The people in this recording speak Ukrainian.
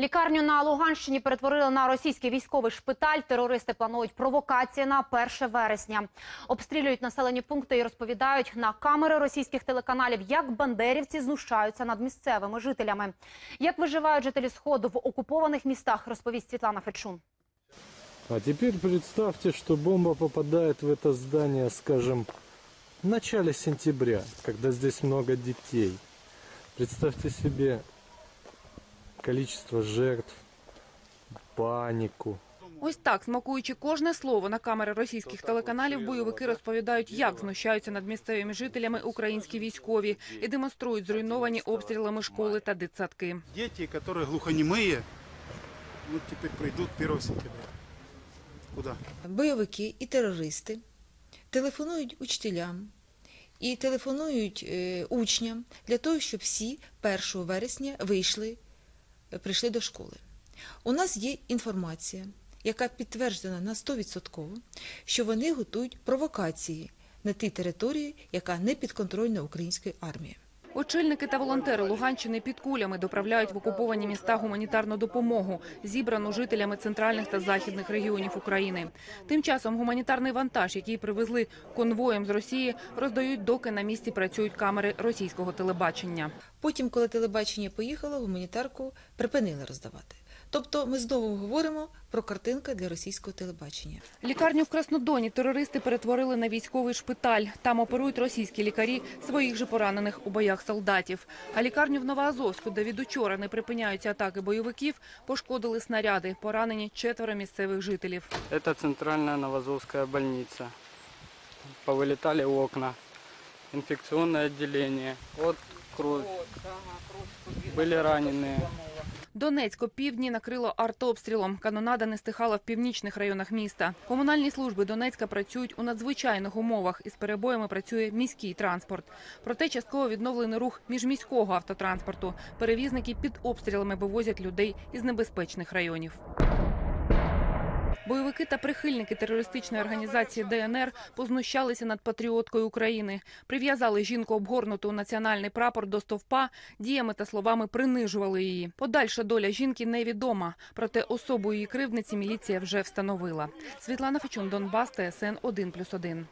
Лікарню на Луганщині перетворили на російський військовий шпиталь. Терористи планують провокації на 1 вересня. Обстрілюють населені пункти і розповідають на камери російських телеканалів, як бандерівці знущаються над місцевими жителями. Як виживають жителі сходу в окупованих містах, розповість Світлана Фечун. А теперь представьте, что бомба попадает в это здание, скажем, в начале сентября, когда здесь много детей. Представьте себе количество жертв, панику. Ось так, смакуючи кожне слово на камери російських телеканалів, бойовики розповідають, як знущаються над місцевими жителями українські військові і демонструють зруйновані обстрілами школи та дитсадки. Дети, которые глухонемые, вот теперь пройдут 1 сентября. Куда? бойовики і терористи телефонують учителям і телефонують е, учням для того, щоб всі 1 вересня вийшли, прийшли до школи. У нас є інформація, яка підтверджена на 100%, що вони готують провокації на тій території, яка не підконтрольна української армії. Очільники та волонтери Луганщини під кулями доправляють в окуповані міста гуманітарну допомогу, зібрану жителями центральних та західних регіонів України. Тим часом гуманітарний вантаж, який привезли конвоєм з Росії, роздають, доки на місці працюють камери російського телебачення. Потім, коли телебачення поїхало, гуманітарку припинили роздавати. Тобто ми знову говоримо про картинка для російського телебачення. Лікарню в Краснодоні терористи перетворили на військовий шпиталь. Там оперують російські лікарі своїх же поранених у боях солдатів. А лікарню в Новоазовську, де від учора не припиняються атаки бойовиків, пошкодили снаряди. Поранені четверо місцевих жителів. Это центральная Новозовская больница. Повылетали окна. Инфекционное отделение. Вот кровь. Были раненые. Донецьк півдні накрило артобстрілом. Канонада не стихала в північних районах міста. Комунальні служби Донецька працюють у надзвичайних умовах. Із перебоями працює міський транспорт. Проте частково відновлений рух міжміського автотранспорту. Перевізники під обстрілами вивозять людей із небезпечних районів. Бойовики та прихильники терористичної організації ДНР познущалися над патріоткою України. Прив'язали жінку обгорнуту у національний прапор до стовпа, діями та словами принижували її. Подальша доля жінки невідома, проте особу її кривдниці міліція вже встановила. Світлана Фечун, Донбас, ТСН 1+,1.